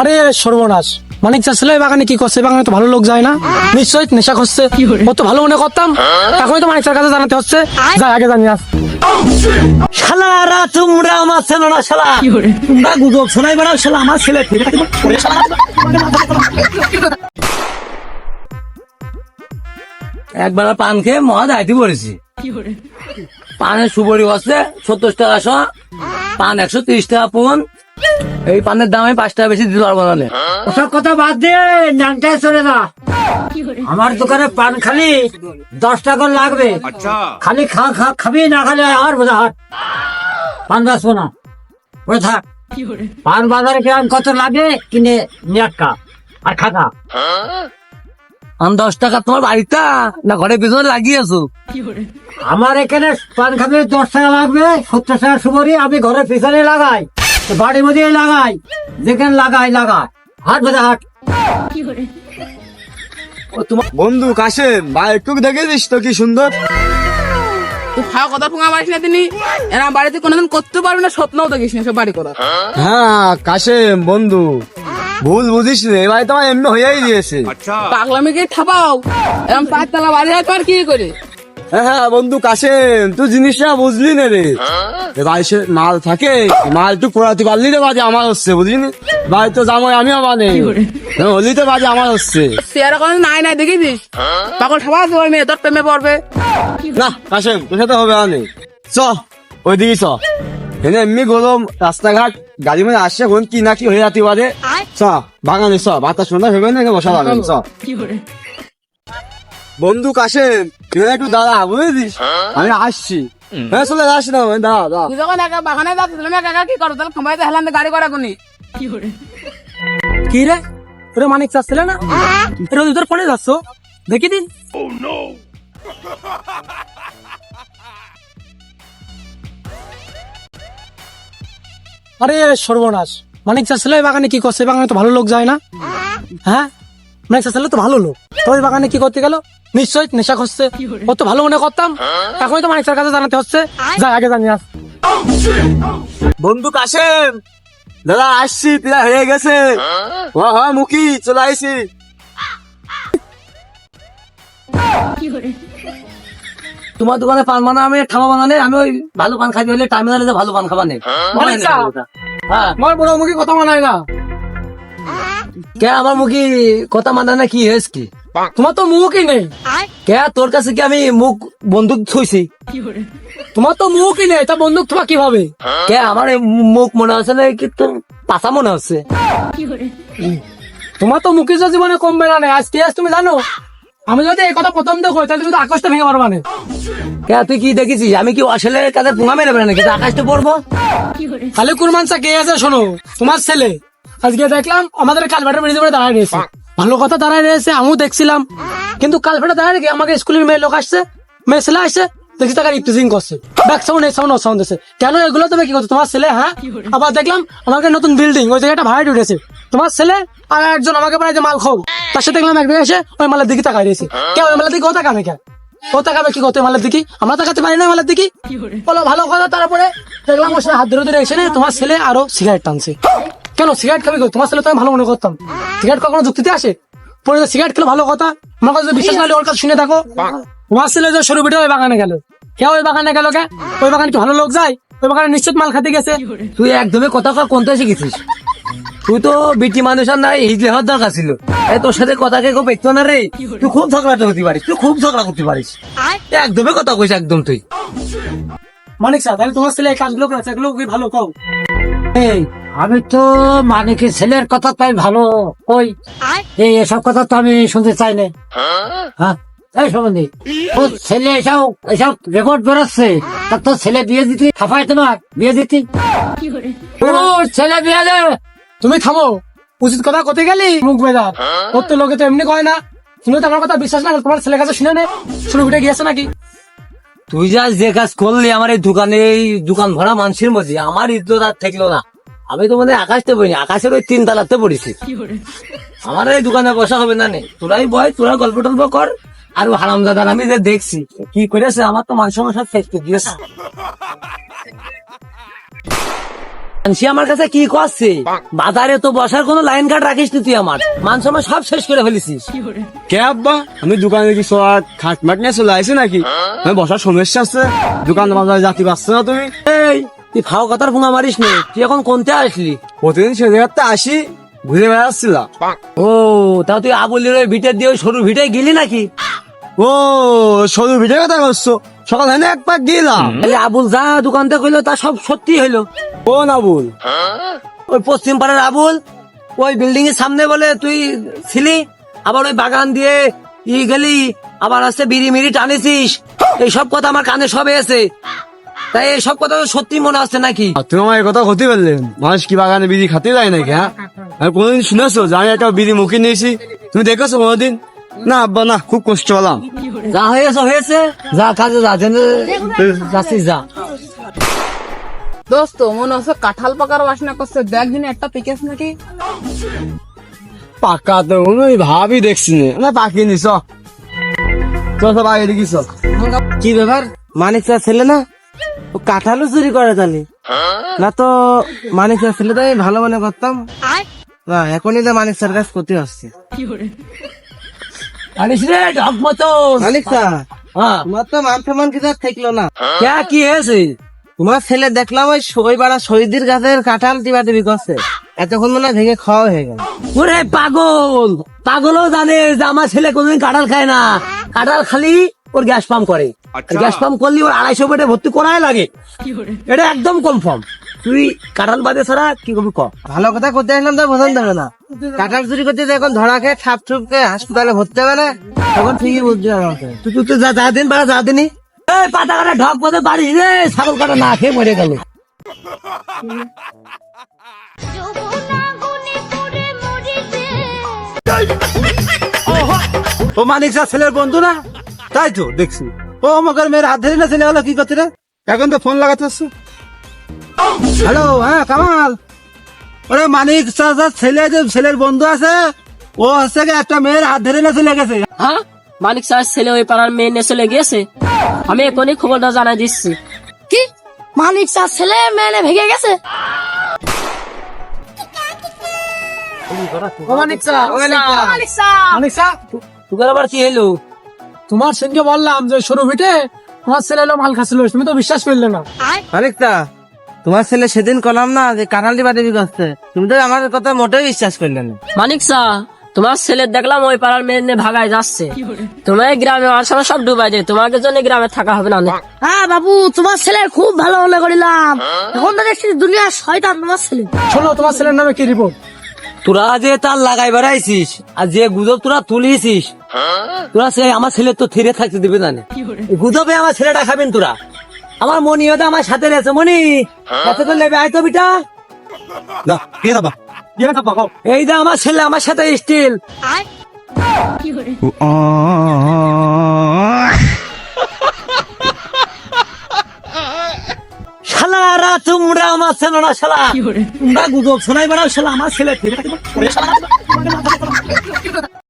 আরে সর্বনাশ। মানিক চাচ্ছিল এই বাগানে কি করছে? বাগানে তো ভালো লোক যায় না। নিশ্চয়ই নেশা করছে। ও তো ভালো মনে করতাম। এখন তো মানিক স্যার কাছে জানাতে হচ্ছে। যাই আগে জানি আস। শালারা তোমরা আমার ছেলে না শালা। তোমরা গুজব শোনাই বেড়াও শালা আমার ছেলে। একবার পান খেয়ে মহা দায়িত্ব পড়েছি। পানের সুবরি আছে সত্তর টাকা শ। পান একশো তিরিশ টাকা পন। এই পানের দামে পাঁচ টাকা বেশি দিতে পারব না ওসব কথা বাদ দে নানটায় চলে যা। আমার দোকানে পান খালি দশ টাকা করে লাগবে। খালি খা খা খাবি না খালি আর বোঝা হাট পান বাঁচবো না। ওরে থাক। পান বাজারে কেমন কত লাগে কিনে নিয়াক্কা আর খাকা আমি দশ টাকা তোমার বাড়িতে না ঘরের পিছনে লাগিয়েছো আমার এখানে পান খাবি দশ টাকা লাগবে সত্তর টাকা সুবরি আমি ঘরের পিছনে লাগাই বাড়ির মধ্যে লাগাই যেখানে লাগাই লাগাই। হাট বোঝা হাট। বন্ধু কাশেম ভাই একটু দেখেছিস তো কি সুন্দর? তুই খাওয়া কথা ফুঙা না তিনি। এরা বাড়িতে কোনোদিন করতে পারবি না স্বপ্নও দেখিস না সব বাড়ি করা হ্যাঁ কাশেম বন্ধু। ভুল বুঝিস রে ভাই তোমার এমনি হয়েই দিয়েছে পাগলামিকে ঠাপাও এরকম চারতলা বাড়ি হয় আর কি করে? হ্যাঁ হ্যাঁ বন্ধু কাশেম তুই জিনিসটা বুঝলি না রে। এ ভাই সে মাল থাকে মাল একটু পোড়াতে পারলি রে বাজে আমার হচ্ছে বুঝলি না? ভাই তো জামাই আমিও মানে হলি তো বাজে আমার হচ্ছে। কোনো নাই নাই দেখিস পাগল ঠাপা আছে ওই মেয়ে তোর প্রেমে পড়বে। না কাশেম তোর সাথে হবে না চ ওইদিকে চ। এনে এমনি গরম রাস্তাঘাট গাড়ি মধ্যে আসছে কোন কি না কি হয়ে যাতে পারে চ বাগানে চ বাতাস সন্ধ্যা ভেবে না বসা বাগান চ। বন্ধু কাশেম তুই একটু দাঁড়া বুঝেছিস আমি আসছি। হ্যাঁ চলে যাস না দাঁড়া দাঁড়া তুই যখন একা বাগানে যাচ্ছিস তুমি একা একা কি করো তাহলে খামাইতে হেলান গাড়ি করা কোনি? কি রে তোরে মানিক চাচ্ছিল না? রোজ তোর ফোনে যাচ্ছ। দেখি দিন আরে সর্বনাশ। মানিক এই বাগানে কি করছে? বাগানে তো ভালো লোক যায় না। হ্যাঁ? মানিক চাচ্ছিল তো ভালো লোক। তো ওই বাগানে কি করতে গেল? নিশ্চয়ই নেশা করছে। ও তো ভালো মনে করতাম। এখন তো মানিক স্যার কাছে জানাতে হচ্ছে। যাই আগে জানি আস। বন্ধু কাশেম দাদা আসছি তুই হয়ে গেছে। হ্যাঁ হ্যাঁ মুখি চলে আইসি তোমার দোকানে পান বানা আমি খাওয়া বানানে আমি ওই ভালো পান খাইতে হলে টার্মিনালে ভালো পান খাবা নেই। হ্যাঁ? আমার বড় মুখে কথা মানায় না। কে আমার মুখি কথা মানে না কি হয়েছে কি? তোমার তো মুখই নেই। কে তোর কাছে কি আমি মুখ বন্দুক থইছি তোমার তো মুখই নেই তা বন্দুক তোমার কীভাবে? কে আমার মুখ মনে হচ্ছে না কি তোর পাশা মনে হচ্ছে তোমার তো মুখের জীবনে কমবে না আজ কি আজ তুমি জানো? আমি যদি এই কথা প্রথম দেখো তাহলে তুমি আকাশটা ভেঙে পারবা না। কে তুই কি দেখেছিস? আমি কি আসলে কাদের পুঙা মেরে বেড়ে নাকি? আকাশটা পড়ব খালি কুরমানসা কে আছে শোনো তোমার ছেলে। আজকে দেখলাম আমাদের কালভাটের ব্রিজে পরে দাঁড়ায় রয়েছে। ভালো কথা দাঁড়ায় রয়েছে আমিও দেখছিলাম। কিন্তু কালভাটে দাঁড়ায় রেখে আমাকে স্কুলের মেয়ে লোক আসছে মেয়ে ছেলে আসছে দেখছি তাকে ইপটিজিং করছে। ব্যাক সাউন্ড এই সাউন্ড ও সাউন্ড আছে কেন এগুলো তুমি কি করছ? তোমার ছেলে হ্যাঁ? আবার দেখলাম আমাকে নতুন বিল্ডিং ওই জায়গাটা ভাড়া উঠেছে তোমার ছেলে আর একজন আমাকে প্রায় যে মাল খাও তার সাথে দেখলাম একদিন এসে ওই মালের দিকে তাকাই রয়েছে। কে ওই মালের দিকে? ও তাকাবে কে? ও তাকাবে কি করতে মালের দিকে? আমরা তাকাতে পারি না মালের দিকে? বলো, ভালো কথা, তারপরে দেখলাম ওর সাথে হাত ধরে ধরে এসে তোমার ছেলে আরও সিগারেট টানছে। কেন সিগারেট খাবি? তোমার ছেলে তো আমি ভালো মনে করতাম। সিগারেট কখনো যুক্তিতে আসে? পরে সিগারেট খেলে ভালো কথা। আমার কাছে বিশ্বাস না ওর কাছে শুনে থাকো। তোমার ছেলে যে সরু বেটে ওই বাগানে গেল। কে ওই বাগানে গেল কে? ওই বাগানে কি ভালো লোক যায়? ওই বাগানে নিশ্চিত মাল খেতে গেছে। তুই একদমই কথা কোনটা শিখেছিস? তুই তো বিটি মানুষ আর নাই, হিজলে হওয়ার দরকার ছিল। এই তোর সাথে কথা কে কেউ না রে? তুই খুব ঝগড়াটা হতে পারিস তুই খুব ঝগড়া করতে পারিস। একদমই কথা কইস একদম তুই। মানিক স্যার তাহলে তোমার ছেলে এই কাজগুলো করেছে এগুলো কি ভালো কও? এই আমি তো মানিকের ছেলের কথা তাই ভালো কই। এই এসব কথা তো আমি শুনতে চাই না। হ্যাঁ? এই সম্বন্ধে ও ছেলে এসব এসব রেকর্ড বেরোচ্ছে। তা তোর ছেলে বিয়ে দিতি খাফাই তোমার? বিয়ে দিতি? ও ছেলে বিয়ে দে। তুমি থামো। উচিত কথা কোথায় গেলি? মুখ বেজার ওর তো লোকে তো এমনি কয় না। তুমি তো আমার কথা বিশ্বাস না তোমার ছেলের কাছে শুনে নে। শুনে উঠে গিয়েছে নাকি? তুই যা যে কাজ করলি আমার এই দোকানে এই দোকান ভরা মানুষের মধ্যে আমার ইজ্জত আর থাকল না। আমি তো মানে আকাশতে পড়িনি আকাশের ওই তিন তালাতে পড়েছি। আমার এই দোকানে বসা হবে না নে। তোরাই বয় তোরা গল্প টল্প কর। আর হারামজাদার আমি যে দেখছি কি করেছে আমার তো মান সমস্যা শেষ করে দিয়েছে মানসি আমার কাছে কি করছে বাজারে তো বসার কোনো লাইন কার্ড রাখিস নি তুই আমার। মান সম্মান সব শেষ করে ফেলেছিস কে আব্বা? আমি দোকানে কি সব খাট মাট নিয়ে চলে আসি নাকি? আমি বসার সমস্যা আছে। দোকান বাজারে জাতি পারছ না তুমি? এই তুই খাও কথার ফোঙা মারিস নি। তুই এখন কোনতে আসলি? প্রতিদিন সে জায়গাতে আসি ঘুরে বেড়াচ্ছিলাম ও তা তুই আবুলির ওই ভিটের দিয়ে ওই সরু ভিটে গেলি নাকি? ও সরু ভিডিও কথা করছ সকাল হয় এক পাক গেলাম। তাহলে আবুল যা দোকান থেকে কইলো তা সব সত্যি হইল। ও না বল ওই পশ্চিম পাড়ার আবুল ওই বিল্ডিং এর সামনে বলে তুই ছিলি আবার ওই বাগান দিয়ে ই গেলি আবার আসতে বিড়ি মিড়ি টানেছিস এই সব কথা আমার কানে সবে আছে তাই এই সব কথা তো সত্যি মনে হচ্ছে নাকি? আর তুমি আমার এই কথা ক্ষতি করলে? মানুষ কি বাগানে বিড়ি খাতে যায় নাকি হ্যাঁ? আর কোনোদিন শুনেছো যে আমি একটা বিড়ি মুখে নিয়েছি? তুমি দেখেছ কোনোদিন? না আব্বা না খুব কষ্ট পেলাম যা হয়েছে হয়েছে। যা কাজে যা জেনে যাচ্ছিস যা। দোস্ত মনে হচ্ছে কাঁঠাল পাকার বাসনা করছে। দেখ দিন একটা পিকেস নাকি? পাকা তো আমি ভাবি দেখছি না। পাকি নিছ চল সব আগে দেখিস কি ব্যাপার? মানিক স্যার ছেলে না? ও কাঁঠালও চুরি করে তাহলে না তো মানিক স্যার ছেলে তো আমি ভালো মনে করতাম। না এখনই তো মানিক স্যার কাজ করতে আসছে আনিস রে ঢক মতো মানিক হ্যাঁ। তোমার তো মান সম্মান কিছু থাকল না। ক্যা কি হয়েছে? তোমার ছেলে দেখলাম ওই সই পাড়া শহীদের গাছের কাঁঠাল টিপা টিপি করছে। এতক্ষণ মনে হয় ভেঙে খাওয়া হয়ে গেল। ওরে পাগল! পাগলও জানে যে আমার ছেলে কোনদিন কাঁঠাল খায় না। কাঁঠাল খালি ওর গ্যাস পাম্প করে। গ্যাস পাম্প করলে ওর আড়াইশো বেডে ভর্তি করাই লাগে। এটা একদম কনফার্ম। তুই কাঁঠাল বাদে ছাড়া কি করবি ক? ভালো কথা করতে আসলাম তো বোঝান দেবে না। কাঁঠাল চুরি করতে এখন ধরা খেয়ে ঠাপ ঠুপকে হাসপাতালে ভর্তি হবে না? তখন ঠিকই আমাকে। তুই তুই তুই যা যা দিন বাড়া যা দিনি এই পাতা কাটা ঢক পথে বাড়ি রে ছাগল কাটা না খেয়ে মরে গেল। ও মানিক স্যার ছেলের বন্ধু না? তাই তো দেখছি। ও আমাকে মেয়ের হাত ধরে না ছেলে হলো কি করতে রে? এখন তো ফোন লাগাতে হ্যালো হ্যাঁ কামাল। ওরে মানিক স্যার ছেলে যে ছেলের বন্ধু আছে ও হচ্ছে একটা মেয়ের হাত ধরে না চলে গেছে। হ্যাঁ? মালিক স্যার ছেলে ওই পাড়ার মেয়ে নিয়ে চলে গিয়েছে? আমি এখনই খবরটা জানাই দিচ্ছি। কি? মালিক স্যার ছেলে মেয়ে ভেঙে গেছে? তোমার সেনকে বললাম যে সরু ভিটে তোমার ছেলে মাল খাচ্ছিল তুমি তো বিশ্বাস করলে না। মানিক তোমার ছেলে সেদিন কলাম না যে টিপা টিপি করছে তুমি তো আমার কথা মোটেই বিশ্বাস করলে না। মানিক স্যার তোমার ছেলে দেখলাম ওই পাড়ার মেয়ে নিয়ে ভাগায় যাচ্ছে। তোমার গ্রামে আমার সামনে সব ডুবাই যায় তোমাকে জন্য গ্রামে থাকা হবে না হ্যাঁ বাবু তোমার ছেলে খুব ভালো মনে করিলাম। এখন তো দেখছি দুনিয়া শয়তান তোমার ছেলে। শোনো তোমার ছেলের নামে কি রিপোর্ট তোরা যে তার লাগাই বেড়াইছিস আর যে গুজব তোরা তুলিছিস তোরা সে আমার ছেলে তো থিরে থাকতে দিবে না গুজবে আমার ছেলেটা খাবেন তোরা। আমার মনি হতে আমার সাথে রয়েছে মনি। সাথে তো নেবে আয় তো বিটা। এই যে আমার ছেলে আমার সাথে স্টিল। শালারা তোমরা আমার ছেলে না শালা। তোমরা গুজব শোনাই বেড়াও শালা আমার ছেলে।